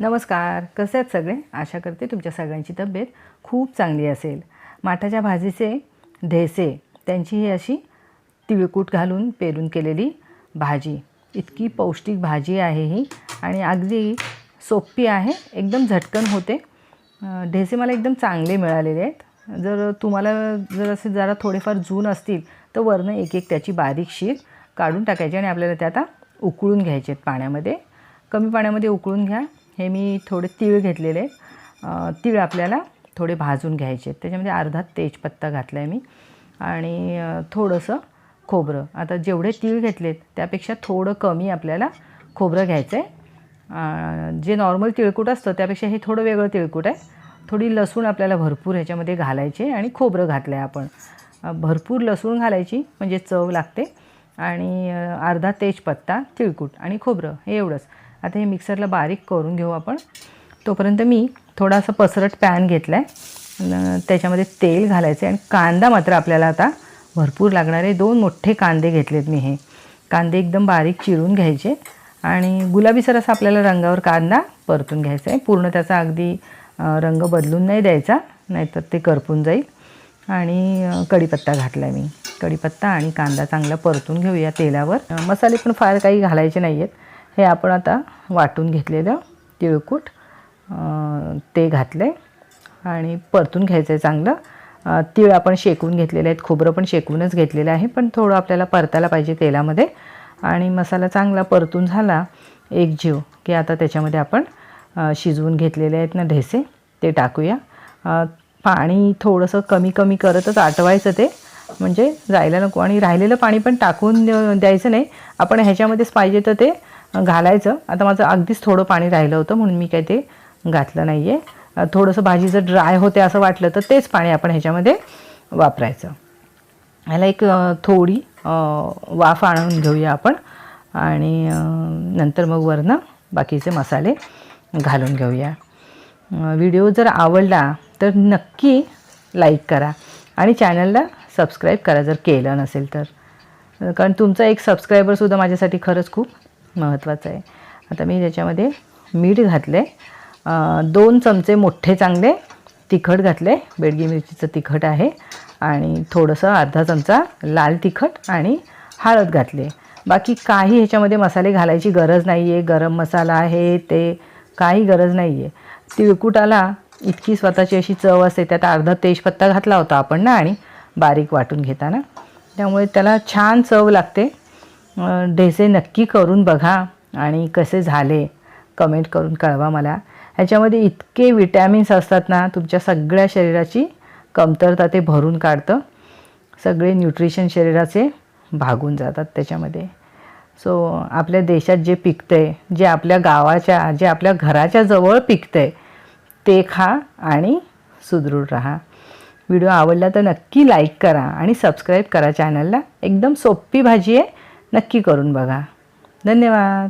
नमस्कार. कसे आहेत सगळे? आशा करते तुमच्या सगळ्यांची तब्येत खूप चांगली असेल. माठाच्या भाजीचे ढेसे त्यांची ही अशी तिळकूट घालून पेरून केलेली भाजी. इतकी पौष्टिक भाजी आहे ही आणि अगदी सोपी आहे. एकदम झटकन होते. ढेसे मला एकदम चांगले मिळालेले आहेत. जर तुम्हाला जर असे जरा थोडेफार जून असतील तर वरनं एक एक त्याची बारीक शीर काढून टाकायची आणि आपल्याला ते आता उकळून घ्यायचे आहेत पाण्यामध्ये. कमी पाण्यामध्ये उकळून घ्या. हे मी थोडे तीळ घेतलेले. तीळ आपल्याला थोडे भाजून घ्यायचे आहेत. त्याच्यामध्ये अर्धा तेजपत्ता घातला आहे मी. आणि थोडंसं खोबरं. आता जेवढे तीळ घेतलेत त्यापेक्षा थोडं कमी आपल्याला खोबरं घ्यायचं आहे जे नॉर्मल तिळकूट असतं त्यापेक्षा हे थोडं वेगळं तिळकूट आहे. थोडी लसूण आपल्याला भरपूर ह्याच्यामध्ये घालायचे आणि खोबरं घातलं आहे आपण भरपूर लसूण घालायची म्हणजे चव लागते. आणि अर्धा तेजपत्ता तिळकूट आणि खोबरं हे एवढंच. आता हे मिक्सरला बारीक करून घेऊ आपण. तोपर्यंत मी थोडासा पसरट पॅन घेतला आहे त्याच्यामध्ये तेल घालायचं आहे आणि कांदा मात्र आपल्याला आता भरपूर लागणारे दोन मोठे कांदे घेतलेत मी हे. कांदे एकदम बारीक चिरून घ्यायचे आणि गुलाबीसर असा आपल्याला रंगावर कांदा परतून घ्यायचा आहे पूर्ण त्याचा अगदी रंग बदलून नाही द्यायचा नाहीतर ते करपून जाईल. आणि कढीपत्ता घातला आहे मी. कढीपत्ता आणि कांदा चांगला परतून घेऊया तेलावर. मसाले पण फार काही घालायचे नाही आहेत हे आपण आता वाटून घेतलेलं तिळकूट ते घातलं आहे आणि परतून घ्यायचं आहे चांगलं तीळ आपण शेकून घेतलेले आहेत खोबरं पण शेकूनच घेतलेलं आहे पण थोडं आपल्याला परतायला पाहिजे तेलामध्ये. आणि मसाला चांगला परतून झाला एक जीव की आता त्याच्यामध्ये आपण शिजवून घेतलेले आहेत ना ढेसे ते टाकूया. पाणी थोडंसं कमी कमी करतच आटवायचं ते म्हणजे जायला नको. आणि राहिलेलं पाणी पण टाकून द्यायचं नाही. आपण ह्याच्यामध्येच पाहिजे तर ते घालायचं. आता माझं अगदीच थोडं पाणी राहिलं होतं म्हणून मी काय ते घातलं नाही आहे थोडंसं भाजी जर ड्राय होते असं वाटलं तर तेच पाणी आपण ह्याच्यामध्ये वापरायचं. ह्याला एक थोडी वाफ आणून घेऊया आपण. आणि नंतर मग वरनं बाकीचे मसाले घालून घेऊया. व्हिडिओ जर आवडला तर नक्की लाईक करा. आणि चॅनलला सबस्क्राईब करा जर केलं नसेल तर. कारण तुमचा एक सबस्क्रायबरसुद्धा माझ्यासाठी खरंच खूप महत्त्वाचं आहे. आता मी त्याच्यामध्ये मीठ घातले दोन चमचे मोठे चांगले तिखट घातले बेडगी मिरचीचं तिखट आहे आणि थोडंसं अर्धा चमचा लाल तिखट आणि हळद घातले बाकी काही ह्याच्यामध्ये मसाले घालायची गरज नाही आहे गरम मसाला आहे ते काही गरज नाही आहे तिळकुटाला इतकी स्वतःची अशी चव असते त्यात अर्धा तेजपत्ता घातला होता आपण ना आणि बारीक वाटून घेताना. त्यामुळे त्याला छान चव लागते. ढेसे नक्की करून बघा आणि कसे झाले कमेंट करून कळवा मला. ह्याच्यामध्ये इतके विटॅमिन्स असतात ना तुमच्या सगळ्या शरीराची कमतरता ते भरून काढतं. सगळे न्यूट्रिशन शरीराचे भागून जातात त्याच्यामध्ये. सो आपल्या देशात जे पिकतंय जे आपल्या गावाच्या जे आपल्या घराच्या जवळ पिकतंय ते खा आणि सुदृढ राहा. व्हिडिओ आवडला तर नक्की लाईक करा आणि सबस्क्राईब करा चॅनलला. एकदम सोपी भाजी आहे. नक्की करून बघा. धन्यवाद.